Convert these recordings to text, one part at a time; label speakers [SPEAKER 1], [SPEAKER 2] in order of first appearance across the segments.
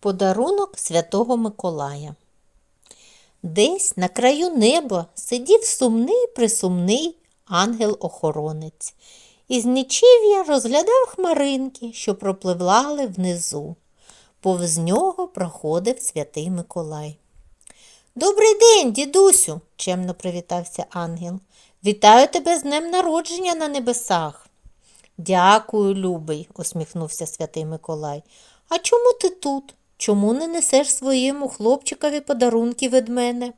[SPEAKER 1] Подарунок Святого Миколая. Десь на краю неба сидів сумний присумний ангел-охоронець. Із нічів'я розглядав хмаринки, що пропливали внизу. Повз нього проходив святий Миколай. Добрий день, дідусю, чемно привітався ангел. Вітаю тебе з днем народження на небесах. Дякую, любий, усміхнувся святий Миколай. А чому ти тут? Чому не несеш своєму хлопчикові подарунки від мене?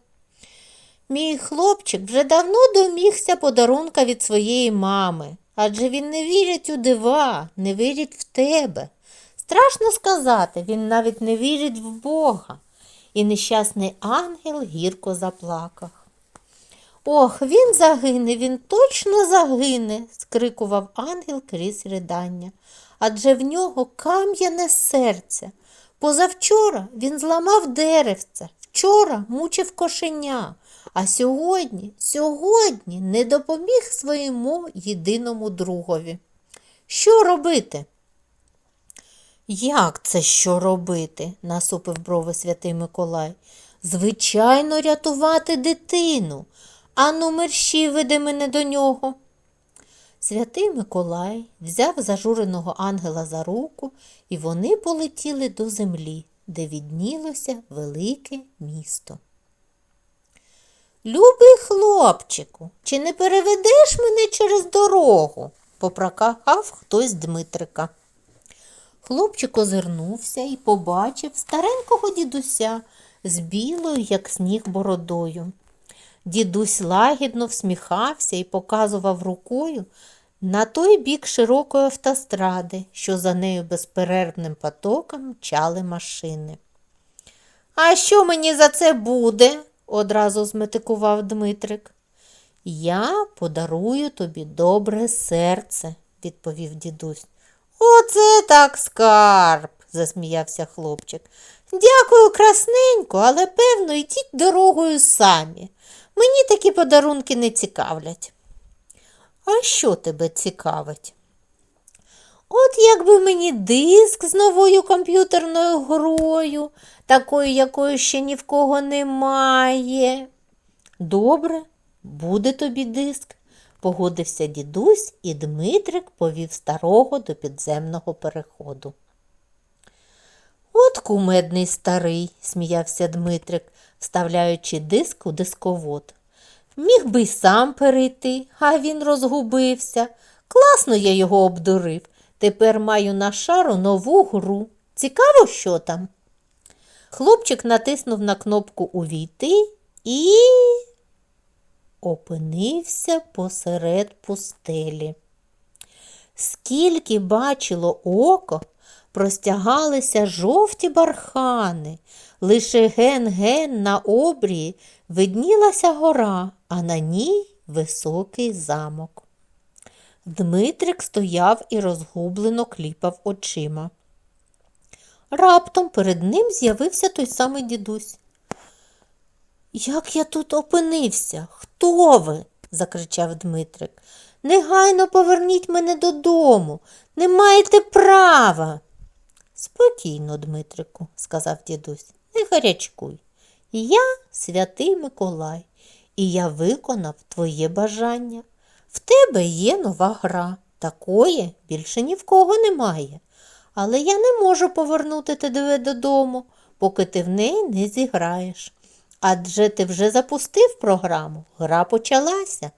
[SPEAKER 1] Мій хлопчик вже давно домігся подарунка від своєї мами, адже він не вірить у дива, не вірить в тебе. Страшно сказати, він навіть не вірить в Бога. І нещасний ангел гірко заплакав. Ох, він загине, він точно загине, скрикував ангел крізь ридання. Адже в нього кам'яне серце. Позавчора він зламав деревце, вчора мучив кошеня, а сьогодні, сьогодні не допоміг своєму єдиному другові. Що робити? Як це що робити? насупив брови святий Миколай. Звичайно, рятувати дитину. Ану, мерщі веди мене до нього. Святий Миколай взяв зажуреного ангела за руку, і вони полетіли до землі, де віднілося велике місто. Любий хлопчику, чи не переведеш мене через дорогу? попрокахав хтось Дмитрика. Хлопчик озирнувся і побачив старенького дідуся з білою, як сніг, бородою. Дідусь лагідно всміхався і показував рукою на той бік широкої автостради, що за нею безперервним потоком мчали машини. А що мені за це буде? одразу зметикував Дмитрик. Я подарую тобі добре серце, відповів дідусь. Оце так скарб, засміявся хлопчик. Дякую, красненько, але певно, йдіть дорогою самі. Мені такі подарунки не цікавлять. А що тебе цікавить? От якби мені диск з новою комп'ютерною грою, такою, якої ще ні в кого немає. Добре, буде тобі диск, погодився дідусь, і Дмитрик повів старого до підземного переходу. От кумедний старий, сміявся Дмитрик, вставляючи диск у дисковод. Міг би й сам перейти, а він розгубився. Класно я його обдурив. Тепер маю на шару нову гру. Цікаво, що там? Хлопчик натиснув на кнопку Увійти і опинився посеред пустелі. Скільки бачило око, простягалися жовті бархани, лише ген-ген на обрії виднілася гора, а на ній високий замок. Дмитрик стояв і розгублено кліпав очима. Раптом перед ним з'явився той самий дідусь. Як я тут опинився? Хто ви? закричав Дмитрик. Негайно поверніть мене додому. Не маєте права. Спокійно, Дмитрику, сказав дідусь, не гарячкуй. Я святий Миколай, і я виконав твоє бажання. В тебе є нова гра. Такої більше ні в кого немає. Але я не можу повернути тебе додому, поки ти в неї не зіграєш. Адже ти вже запустив програму, гра почалася.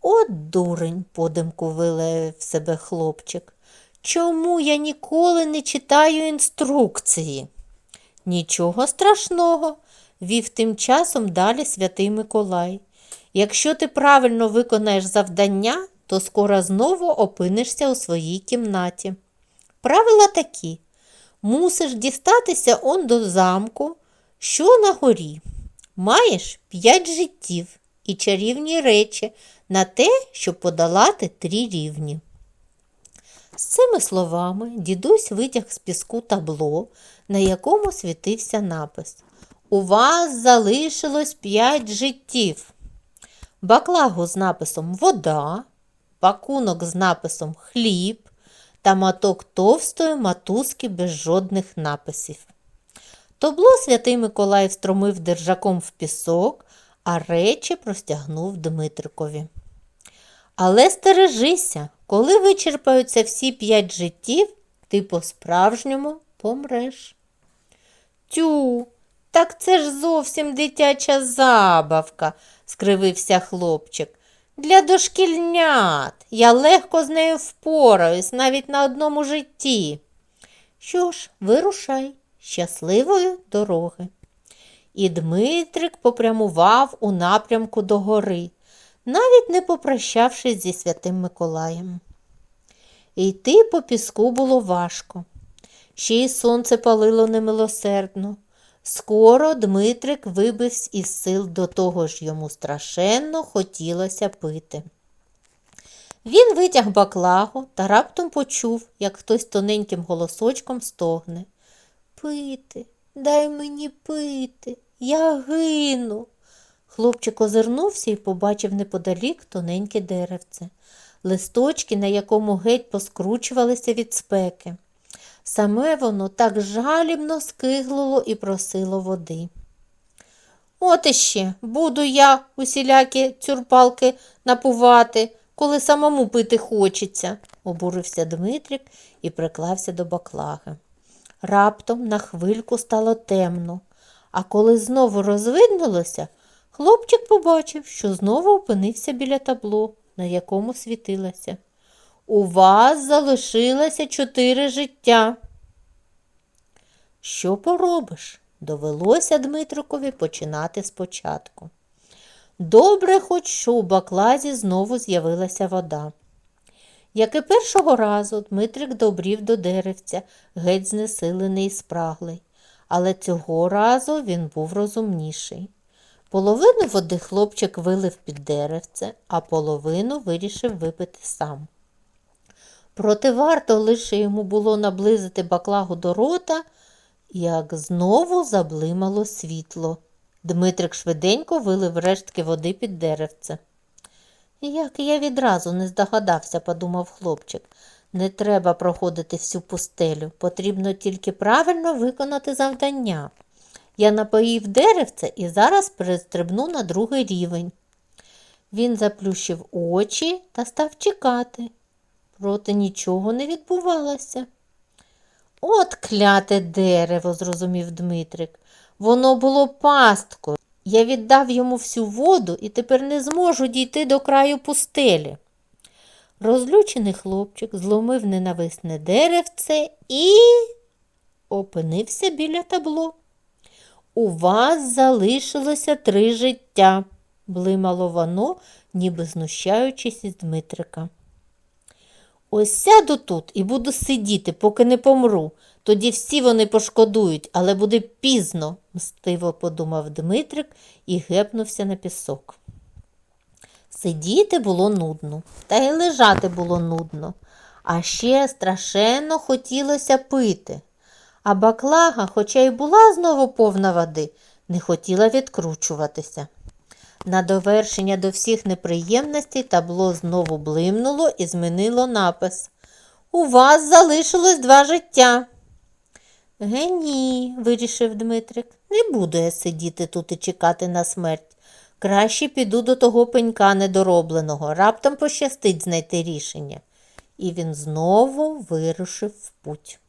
[SPEAKER 1] От дурень, подимку вилаяв в себе хлопчик. Чому я ніколи не читаю інструкції? Нічого страшного, вів тим часом далі святий Миколай. Якщо ти правильно виконаєш завдання, то скоро знову опинишся у своїй кімнаті. Правила такі: мусиш дістатися он до замку, що на горі. Маєш п'ять життів і чарівні речі на те, щоб подолати три рівні. З цими словами дідусь витяг з піску табло, на якому світився напис У вас залишилось п'ять життів. Баклагу з написом Вода, пакунок з написом Хліб, та маток товстої матузки без жодних написів. Тобло святий Миколай встромив держаком в пісок, а речі простягнув Дмитрикові. Але стережися, коли вичерпаються всі п'ять життів, ти по-справжньому помреш. Тю, так це ж зовсім дитяча забавка, скривився хлопчик. Для дошкільнят. Я легко з нею впораюсь навіть на одному житті. Що ж, вирушай, щасливої дороги. І Дмитрик попрямував у напрямку до гори, навіть не попрощавшись зі святим Миколаєм. Йти по піску було важко. Ще й сонце палило немилосердно. Скоро Дмитрик вибився із сил до того ж йому страшенно хотілося пити. Він витяг баклагу та раптом почув, як хтось тоненьким голосочком стогне. Пити, дай мені пити, я гину. Хлопчик озирнувся і побачив неподалік тоненьке деревце, листочки, на якому геть поскручувалися від спеки. Саме воно так жалібно скиглило і просило води. От іще буду я усілякі цюрпалки напувати, коли самому пити хочеться, обурився Дмитрик і приклався до баклаги. Раптом на хвильку стало темно, а коли знову розвиднулося, хлопчик побачив, що знову опинився біля табло, на якому світилося. У вас залишилося чотири життя. Що поробиш? Довелося Дмитрикові починати спочатку. Добре, хоч що у баклазі знову з'явилася вода. Як і першого разу, Дмитрик добрів до деревця, геть знесилений і спраглий, але цього разу він був розумніший. Половину води хлопчик вилив під деревце, а половину вирішив випити сам. Проте варто лише йому було наблизити баклагу до рота, як знову заблимало світло. Дмитрик швиденько вилив рештки води під деревце. Як я відразу не здогадався, подумав хлопчик. Не треба проходити всю пустелю, потрібно тільки правильно виконати завдання. Я напоїв деревце і зараз перестрибну на другий рівень. Він заплющив очі та став чекати. Проте нічого не відбувалося. От кляте дерево, зрозумів Дмитрик. Воно було пасткою. Я віддав йому всю воду і тепер не зможу дійти до краю пустелі. Розлючений хлопчик зломив ненависне деревце і опинився біля табло. У вас залишилося три життя, блимало воно, ніби знущаючись із Дмитрика. Ось сяду тут і буду сидіти, поки не помру. Тоді всі вони пошкодують, але буде пізно, мстиво подумав Дмитрик і гепнувся на пісок. Сидіти було нудно, та й лежати було нудно, а ще страшенно хотілося пити. А баклага, хоча й була знову повна води, не хотіла відкручуватися. На довершення до всіх неприємностей табло знову блимнуло і змінило напис. У вас залишилось два життя. Гені, вирішив Дмитрик, не буду я сидіти тут і чекати на смерть. Краще піду до того пенька недоробленого, раптом пощастить знайти рішення. І він знову вирушив в путь.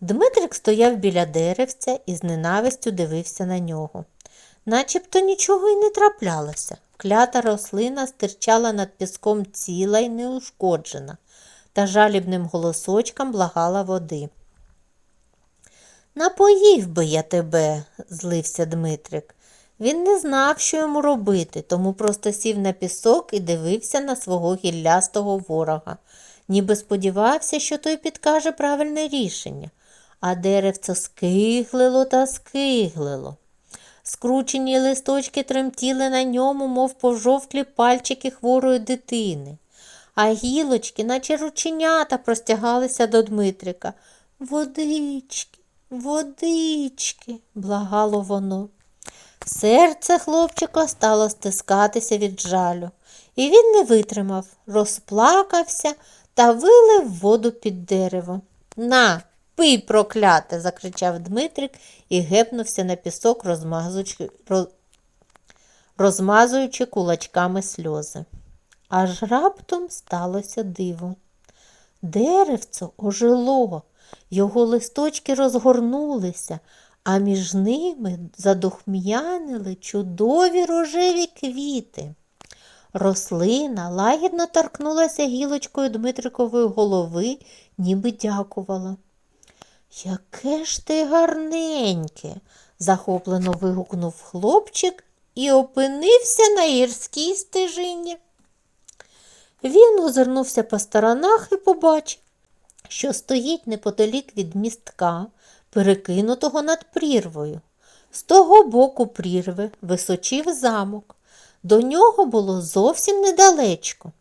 [SPEAKER 1] Дмитрик стояв біля деревця і з ненавистю дивився на нього. Начебто нічого й не траплялося. Клята рослина стирчала над піском ціла й неушкоджена, та жалібним голосочком благала води. Напоїв би я тебе, злився Дмитрик. Він не знав, що йому робити, тому просто сів на пісок і дивився на свого гіллястого ворога, ніби сподівався, що той підкаже правильне рішення, а деревце скиглило та скиглило. Скручені листочки тремтіли на ньому, мов пожовклі пальчики хворої дитини, а гілочки, наче рученята, простягалися до Дмитрика. Водички, водички, благало воно. Серце хлопчика стало стискатися від жалю, і він не витримав, розплакався та вилив воду під дерево. На, пий, прокляте, закричав Дмитрик і гепнувся на пісок, розмазуючи, роз- розмазуючи кулачками сльози. Аж раптом сталося диво. Деревце ожило, його листочки розгорнулися, а між ними задухм'янили чудові рожеві квіти. Рослина лагідно торкнулася гілочкою Дмитрикової голови, ніби дякувала. Яке ж ти гарненьке, захоплено вигукнув хлопчик і опинився на гірській стежині. Він озирнувся по сторонах і побачив, що стоїть неподалік від містка, перекинутого над прірвою. З того боку прірви височив замок. До нього було зовсім недалечко.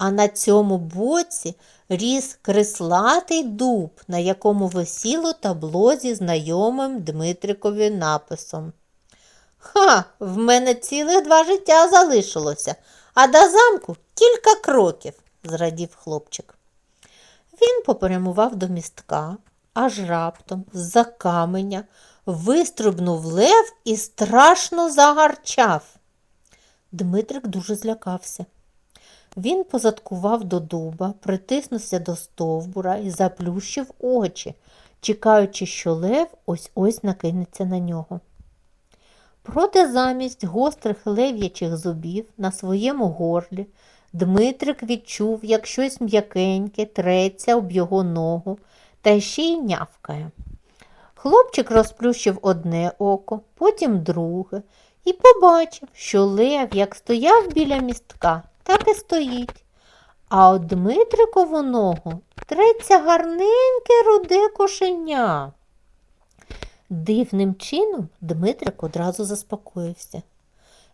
[SPEAKER 1] А на цьому боці ріс креслатий дуб, на якому висіло табло зі знайомим Дмитрикові написом. Ха, в мене цілих два життя залишилося, а до замку кілька кроків, зрадів хлопчик. Він попрямував до містка, аж раптом з-за каменя вистрибнув лев і страшно загарчав. Дмитрик дуже злякався. Він позадкував до дуба, притиснувся до стовбура і заплющив очі, чекаючи, що лев ось ось накинеться на нього. Проте замість гострих лев'ячих зубів на своєму горлі Дмитрик відчув, як щось м'якеньке треться об його ногу та ще й нявкає. Хлопчик розплющив одне око, потім друге, і побачив, що лев, як стояв біля містка, так і стоїть. А от Дмитрикову ногу треться гарненьке руде кошеня. Дивним чином Дмитрик одразу заспокоївся.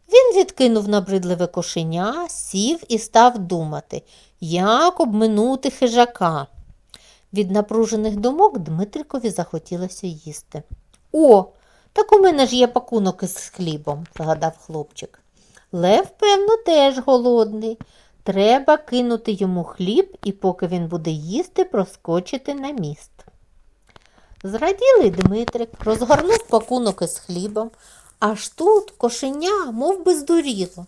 [SPEAKER 1] Він відкинув набридливе кошеня, сів і став думати, як обминути хижака. Від напружених думок Дмитрикові захотілося їсти. О, так у мене ж є пакунок із хлібом, згадав хлопчик. Лев, певно, теж голодний. Треба кинути йому хліб і, поки він буде їсти, проскочити на міст. Зраділий Дмитрик розгорнув пакунок із хлібом, аж тут кошеня, мов би здуріло.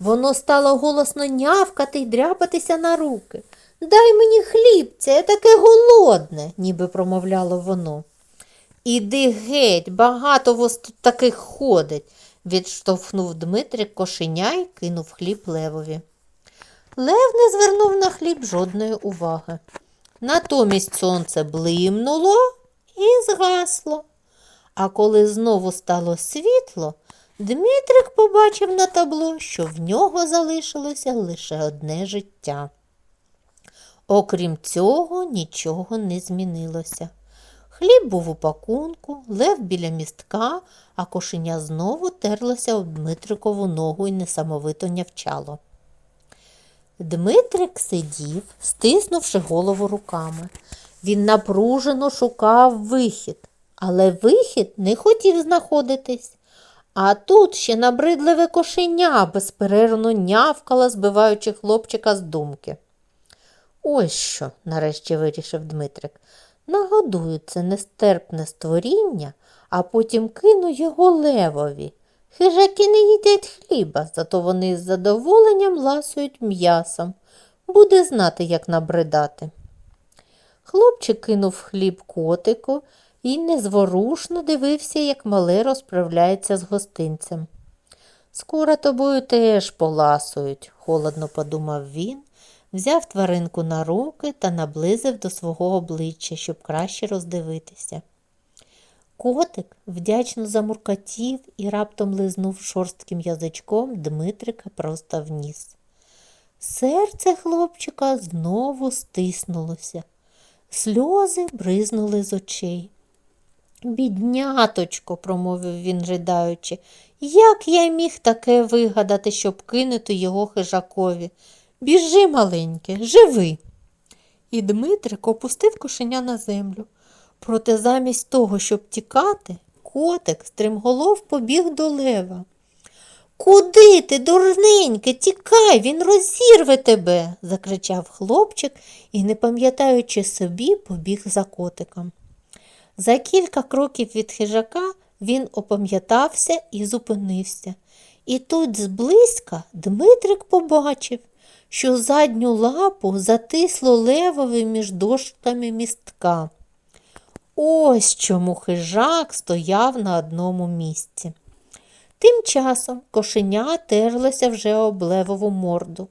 [SPEAKER 1] Воно стало голосно нявкати й дряпатися на руки. Дай мені хлібця, я таке голодне, ніби промовляло воно. Іди геть, багато вас тут таких ходить, відштовхнув Дмитрик кошеня й кинув хліб левові. Лев не звернув на хліб жодної уваги. Натомість сонце блимнуло і згасло. А коли знову стало світло, Дмитрик побачив на табло, що в нього залишилося лише одне життя. Окрім цього, нічого не змінилося. Хліб був у пакунку, лев біля містка, а кошеня знову терлося об Дмитрикову ногу і несамовито нявчало. Дмитрик сидів, стиснувши голову руками. Він напружено шукав вихід, але вихід не хотів знаходитись. А тут ще набридливе кошеня безперервно нявкало, збиваючи хлопчика з думки. Ось що, нарешті вирішив Дмитрик. Нагодую це нестерпне створіння, а потім кину його левові. Хижаки не їдять хліба, зато вони з задоволенням ласують м'ясом. Буде знати, як набридати. Хлопчик кинув хліб котику і незворушно дивився, як мале розправляється з гостинцем. Скоро тобою теж поласують, холодно подумав він, взяв тваринку на руки та наблизив до свого обличчя, щоб краще роздивитися. Котик вдячно замуркотів і раптом лизнув шорстким язичком Дмитрика просто в ніс. Серце хлопчика знову стиснулося. Сльози бризнули з очей. Бідняточко, промовив він, ридаючи, як я міг таке вигадати, щоб кинути його хижакові? Біжи, маленьке, живи. І Дмитрик опустив кошеня на землю. Проте замість того, щоб тікати, котик стримголов побіг до лева. Куди ти, дурненьке, тікай, він розірве тебе, закричав хлопчик і, не пам'ятаючи собі, побіг за котиком. За кілька кроків від хижака він опам'ятався і зупинився. І тут зблизька Дмитрик побачив, що задню лапу затисло левові між дошками містка. Ось чому хижак стояв на одному місці. Тим часом кошеня терлося вже об левову морду,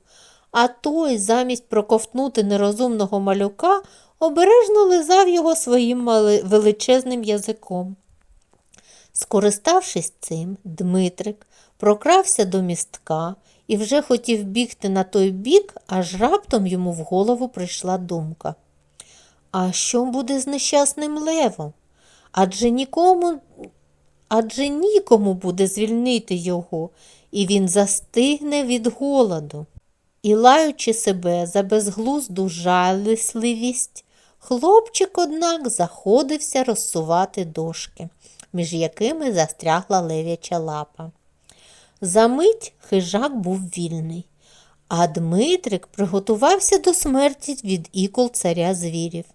[SPEAKER 1] а той, замість проковтнути нерозумного малюка, обережно лизав його своїм величезним язиком. Скориставшись цим, Дмитрик прокрався до містка і вже хотів бігти на той бік, аж раптом йому в голову прийшла думка. А що буде з нещасним левом? Адже нікому, адже нікому буде звільнити його, і він застигне від голоду. І, лаючи себе за безглузду жалісливість, хлопчик, однак, заходився розсувати дошки, між якими застрягла лев'яча лапа. Замить хижак був вільний, а Дмитрик приготувався до смерті від ікол царя звірів.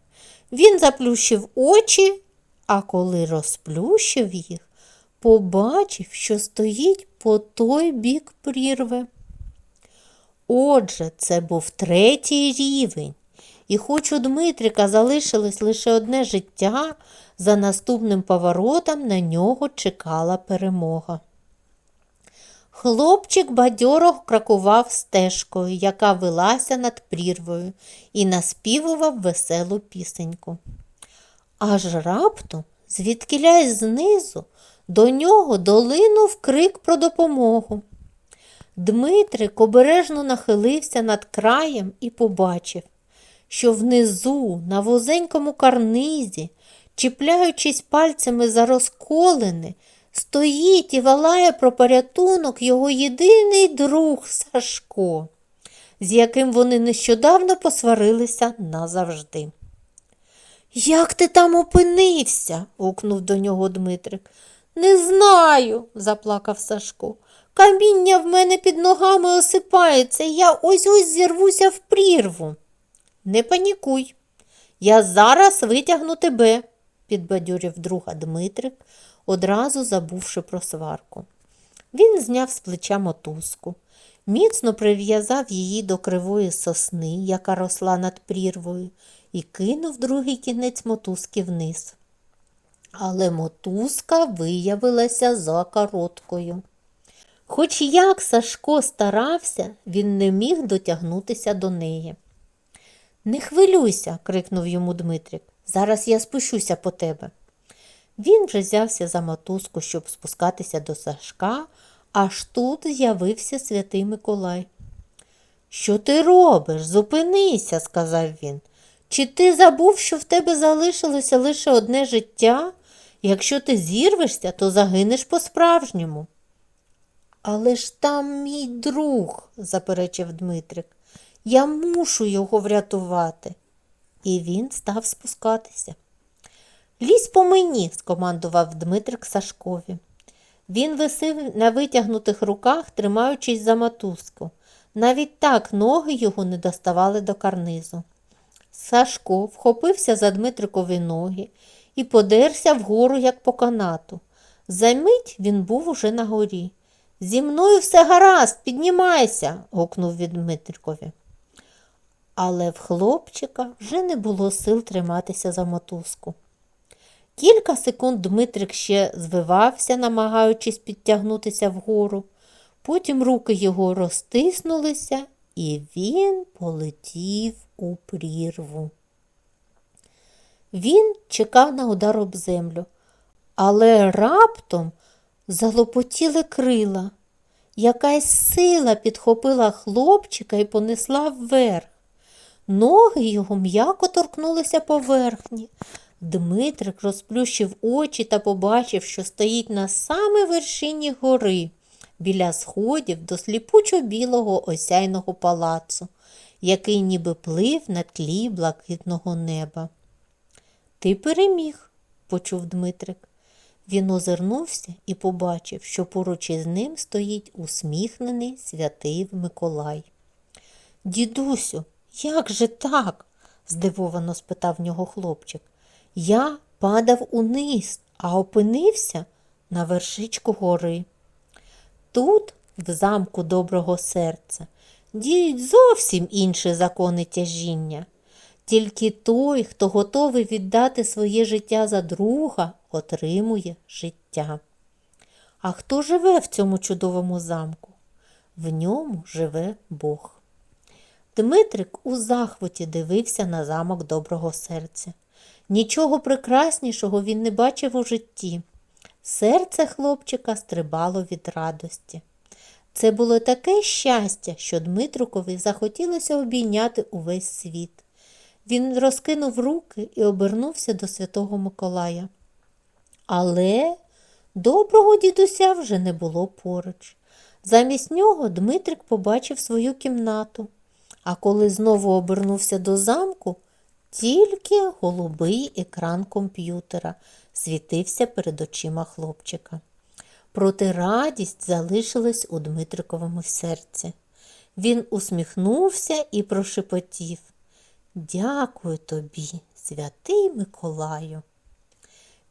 [SPEAKER 1] Він заплющив очі, а коли розплющив їх, побачив, що стоїть по той бік прірви. Отже, це був третій рівень, і хоч у Дмитрика залишилось лише одне життя, за наступним поворотом на нього чекала перемога. Хлопчик бадьоро кракував стежкою, яка велася над прірвою, і наспівував веселу пісеньку. Аж раптом, звідкилясь знизу, до нього долинув крик про допомогу. Дмитрик обережно нахилився над краєм і побачив, що внизу, на вузенькому карнизі, чіпляючись пальцями за розколини, стоїть і валає про порятунок його єдиний друг Сашко, з яким вони нещодавно посварилися назавжди. Як ти там опинився? гукнув до нього Дмитрик. Не знаю, заплакав Сашко. Каміння в мене під ногами осипається, я ось ось зірвуся в прірву. Не панікуй. Я зараз витягну тебе, підбадьорив друга Дмитрик, одразу забувши про сварку. Він зняв з плеча мотузку, міцно прив'язав її до кривої сосни, яка росла над прірвою, і кинув другий кінець мотузки вниз. Але мотузка виявилася за короткою. Хоч як Сашко старався, він не міг дотягнутися до неї. Не хвилюйся, крикнув йому Дмитрик. Зараз я спущуся по тебе. Він вже взявся за мотузку, щоб спускатися до Сашка, аж тут з'явився святий Миколай. Що ти робиш? Зупинися, сказав він. Чи ти забув, що в тебе залишилося лише одне життя? Якщо ти зірвешся, то загинеш по-справжньому. Але ж там мій друг, заперечив Дмитрик. Я мушу його врятувати. І він став спускатися. Лізь по мені, скомандував Дмитрик Сашкові. Він висив на витягнутих руках, тримаючись за мотузку. Навіть так ноги його не доставали до карнизу. Сашко вхопився за Дмитрикові ноги і подерся вгору, як по канату. Замить він був уже на горі. Зі мною все гаразд, піднімайся, гукнув від Дмитрикові. Але в хлопчика вже не було сил триматися за мотузку. Кілька секунд Дмитрик ще звивався, намагаючись підтягнутися вгору. Потім руки його розтиснулися, і він полетів у прірву. Він чекав на удар об землю, але раптом залопотіли крила. Якась сила підхопила хлопчика і понесла вверх. Ноги його м'яко торкнулися поверхні. Дмитрик розплющив очі та побачив, що стоїть на самій вершині гори, біля сходів до сліпучо білого осяйного палацу, який ніби плив на тлі блакитного неба. Ти переміг, почув Дмитрик. Він озирнувся і побачив, що поруч із ним стоїть усміхнений святий Миколай. Дідусю, як же так? здивовано спитав нього хлопчик. Я падав униз, а опинився на вершичку гори. Тут, в замку доброго серця, діють зовсім інші закони тяжіння. Тільки той, хто готовий віддати своє життя за друга, отримує життя. А хто живе в цьому чудовому замку? В ньому живе Бог. Дмитрик у захваті дивився на замок доброго серця. Нічого прекраснішого він не бачив у житті. Серце хлопчика стрибало від радості. Це було таке щастя, що Дмитрукові захотілося обійняти увесь світ. Він розкинув руки і обернувся до святого Миколая. Але доброго дідуся вже не було поруч. Замість нього Дмитрик побачив свою кімнату, а коли знову обернувся до замку, тільки голубий екран комп'ютера світився перед очима хлопчика. Проте радість залишилась у Дмитриковому серці. Він усміхнувся і прошепотів Дякую тобі, святий Миколаю.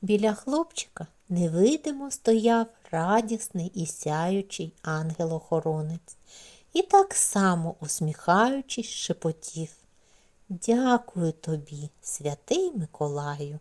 [SPEAKER 1] Біля хлопчика невидимо стояв радісний і сяючий ангел-охоронець і так само, усміхаючись, шепотів. Дякую тобі, святий Миколаю.